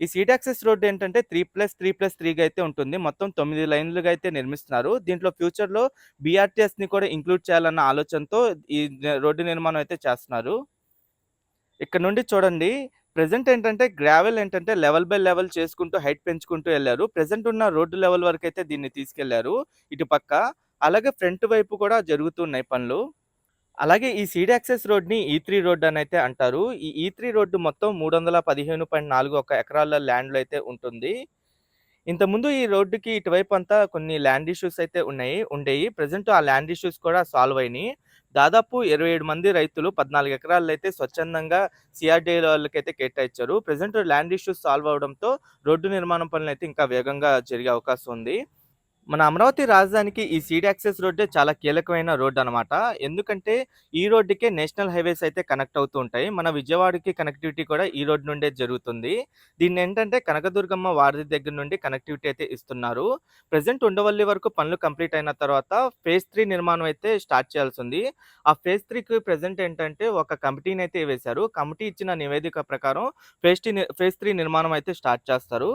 ఈ seat access road ఏంటంటే 3+3+3గా అయితే ఉంటుంది. మొత్తం తొమ్మిది లైన్‌లుగా అయితే నిర్మిస్తున్నారు. దీంట్లో ఫ్యూచర్‌లో బీఆర్‌టీఎస్‌ని కూడా ఇంక్లూడ్ చేయాలన్న ఆలోచనతో ఈ రోడ్డు నిర్మాణం అయితే చేస్తున్నారు. ఇక్కడ నుండి చూడండి. ప్రజెంట్ ఏంటంటే గ్రావెల్ ఏంటంటే లెవెల్ బై లెవెల్ చేసుకుంటూ హైట్ పెంచుకుంటూ వెళ్ళారు ప్రజెంట్ ఉన్న రోడ్డు లెవెల్ వరకు అయితే దీన్ని తీసుకెళ్ళారు ఇటు పక్క. అలాగే ఫ్రంట్ వైపు కూడా జరుగుతున్నాయి పనులు. అలాగే ఈ సీడ్ యాక్సెస్ రోడ్‌ని ఈ3 రోడ్ అయితే అంటారు. ఈ త్రీ రోడ్డు మొత్తం 315.41 ఎకరాల ల్యాండ్‌లో అయితే ఉంటుంది. ఇంతకుముందు ఈ రోడ్డుకి ఇటువైపు అంతా కొన్ని ల్యాండ్ ఇష్యూస్ అయితే ఉన్నాయి ఉండేవి ప్రెజెంట్ ఆ ల్యాండ్ ఇష్యూస్ కూడా సాల్వ్ అయినాయి దాదాపు 27 మంది రైతులు పద్నాలుగు ఎకరాలు అయితే స్వచ్ఛందంగా సీఆర్‌డీఏ వాళ్ళకైతే కేటాయించారు. ప్రజెంట్ ల్యాండ్ ఇష్యూస్ సాల్వ్ అవడంతో రోడ్డు నిర్మాణం పనులైతే ఇంకా వేగంగా జరిగే అవకాశం ఉంది. మన అమరావతి రాజధానికి ఈ సీడ్ యాక్సెస్ రోడ్డే చాలా కీలకమైన రోడ్డు అనమాట. ఎందుకంటే ఈ రోడ్డుకే నేషనల్ హైవేస్ అయితే కనెక్ట్ అవుతూ ఉంటాయి. మన విజయవాడకి కనెక్టివిటీ కూడా ఈ రోడ్ నుండే జరుగుతుంది. దీన్ని ఏంటంటే కనకదుర్గమ్మ వారధి దగ్గర నుండి కనెక్టివిటీ అయితే ఇస్తున్నారు. ప్రజెంట్ ఉండవల్లి వరకు పనులు కంప్లీట్ అయిన తర్వాత ఫేజ్ త్రీ నిర్మాణం అయితే స్టార్ట్ చేయాల్సుంది. ఆ ఫేజ్ త్రీకి ప్రజెంట్ ఏంటంటే ఒక కమిటీని అయితే వేశారు. కమిటీ ఇచ్చిన నివేదిక ప్రకారం ఫేజ్ త్రీ ఫేజ్ త్రీ నిర్మాణం అయితే స్టార్ట్ చేస్తారు.